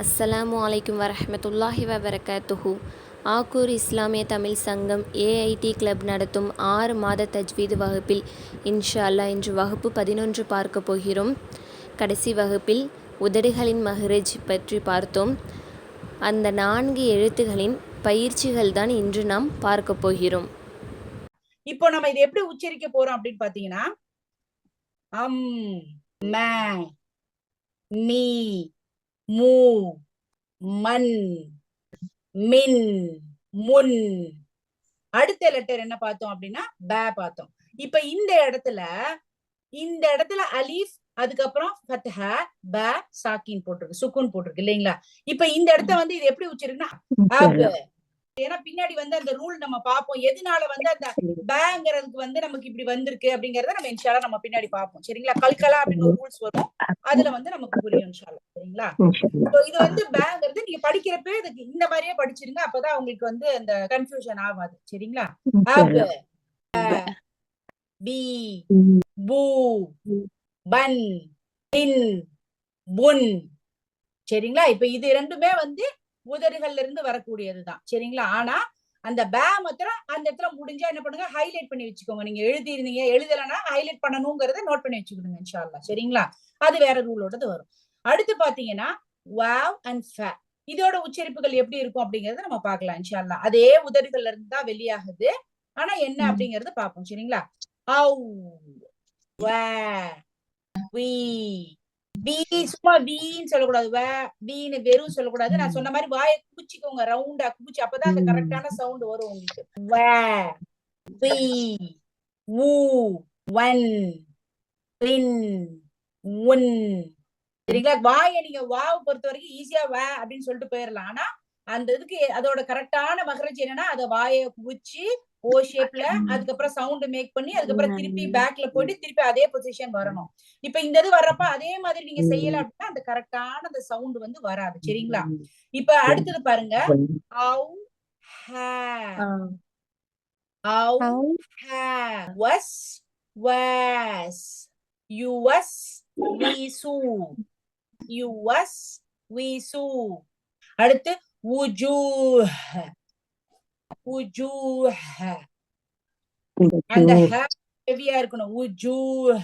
அஸ்ஸலாமு அலைக்கும் வரஹ்மத்துல்லாஹி வபரகாத்துஹு. ஆக்கூர் இஸ்லாமிய தமிழ் சங்கம் ஏஐடி கிளப் நடத்தும் ஆறு மாத தஜ்வீது வகுப்பில் இன்ஷா அல்லா இன்று வகுப்பு பதினொன்று பார்க்க போகிறோம். கடைசி வகுப்பில் உதடுகளின் மஹ்ரஜ் பற்றி பார்த்தோம். அந்த நான்கு எழுத்துகளின் பயிற்சிகள் தான் இன்று நாம் பார்க்க போகிறோம். இப்போ நம்ம இதை எப்படி உச்சரிக்க போறோம் அப்படின்னு பாத்தீங்கன்னா அம் மே மீ மூ மன் மின். அடுத்த லெட்டர் என்ன பார்த்தோம் அப்படின்னா பே பார்த்தோம். இப்ப இந்த இடத்துல இந்த இடத்துல அலீஃப் அதுக்கப்புறம் ஃபத்ஹ ப சாக்கின் போட்டிருக்கு சுக்குன் போட்டிருக்கு இல்லைங்களா? இப்ப இந்த இடத்த வந்து இது எப்படி உச்சரிக்கணும். அப். ஏன்னா பின்னாடி வந்து அந்த ரூல் நம்ம பார்ப்போம். எதனால வந்து அந்த பேங்கிறதுக்கு வந்து நமக்கு இப்படி வந்திருக்கு அப்படிங்கறத நம்ம இன்ஷால்லா நம்ம பின்னாடி பார்ப்போம். சரிங்களா? கல்கலா அப்படின்னு ஒரு ரூல்ஸ் வரும். அதுல வந்து நமக்கு புரியும் சரிங்களா? இது வந்து பேங்கிறது நீங்க படிக்கிறப்ப இதுக்கு இந்த மாதிரியே படிச்சிருங்க. அப்பதான் உங்களுக்கு வந்து அந்த கன்ஃபியூஷன் ஆகாது. சரிங்களா? பி பூ பன் பின் புன். சரிங்களா? இப்ப இது ரெண்டுமே வந்து உதடுகள்ல இருந்து வரக்கூடியதுதான். சரிங்களா? ஆனா அந்த பே மாத்திரம் அந்த இடத்துல முடிஞ்சா என்ன பண்ணுங்க? ஹைலைட் பண்ணி வச்சுக்கோங்க. நீங்க எழுதி இருந்தீங்க எழுதலைன்னா ஹைலைட் பண்ணணுங்கிறத நோட் பண்ணி வச்சுக்கிடுங்க இன்ஷால்லா சரிங்களா? அது வேற ரூலோடது வரும். அடுத்து பாத்தீங்கன்னா வாவ் அண்ட் ஃபே இதோட உச்சரிப்புகள் எப்படி இருக்கும் அப்படிங்கறத நம்ம பார்க்கலாம் இன்ஷால்லா அதே உதடுகள்ல இருந்து தான் வெளியாகுது. ஆனா என்ன அப்படிங்கறது பார்ப்போம். சரிங்களா? ஔ வ வி பி சும்மா பீன்னு சொல்லக்கூடாது. வே பீன்னு வெறும் சொல்லக்கூடாது. நான் சொன்ன மாதிரி வாயை குச்சிக்கோங்க ரவுண்டா குச்சி அப்பதான் அந்த கரெக்டான சவுண்ட் வரும் உங்களுக்கு. வே வி ஊ வன் பின் உன். சரிங்களா? வாயை நீங்க வாவை பொறுத்த வரைக்கும் ஈஸியா வே அப்படின்னு சொல்லிட்டு போயிடலாம் ஆனா அந்த இதுக்கு அதோட கரெக்டான மகரஜ் என்னன்னா அத வாயை குவிச்சு ஓ ஷேப்ல அதுக்கப்புறம் சவுண்ட் மேக் பண்ணி அதுக்கப்புறம் திருப்பி பேக்ல போயிட்டு திருப்பி அதே பொசிஷன் வரணும். இப்ப இந்த இது வர்றப்ப அதே மாதிரி நீங்க செய்யல அப்படின்னா அந்த கரெக்டான அந்த சவுண்ட் வந்து வராது. சரிங்களா? இப்ப அடுத்தது பாருங்க. அவு அவு வஸ் வாஸ் யுவஸ் வீசு யுவஸ் வீசு அடுத்து உஜூஹ் உஜூஹ். அந்த ஹெவியா இருக்கணும். உஜூஹ்.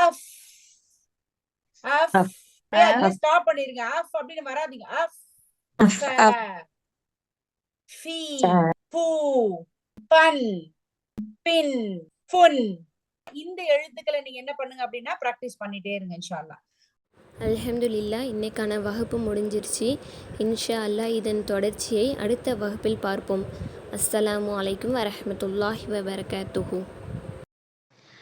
அஃப். அஃப். ஸ்டாப் பண்ணிருங்க. அஃப் அப்படின்னு வராதீங்க. அஃப். ஃபி. பூ. பன். பின். ஃபுன் இந்த எழுத்துக்களை நீங்க என்ன பண்ணுங்க அப்படின்னா பிராக்டிஸ் பண்ணிட்டே இருங்க இன்ஷால்லா அல்ஹம்துலில்லா இன்னைக்கான வகுப்பு முடிஞ்சிருச்சு. இன்ஷா அல்லா இதன் தொடர்ச்சியை அடுத்த வகுப்பில் பார்ப்போம். அஸ்ஸலாமு அலைக்கும் வரஹ்மத்துல்லாஹி வபரகாத்துஹு.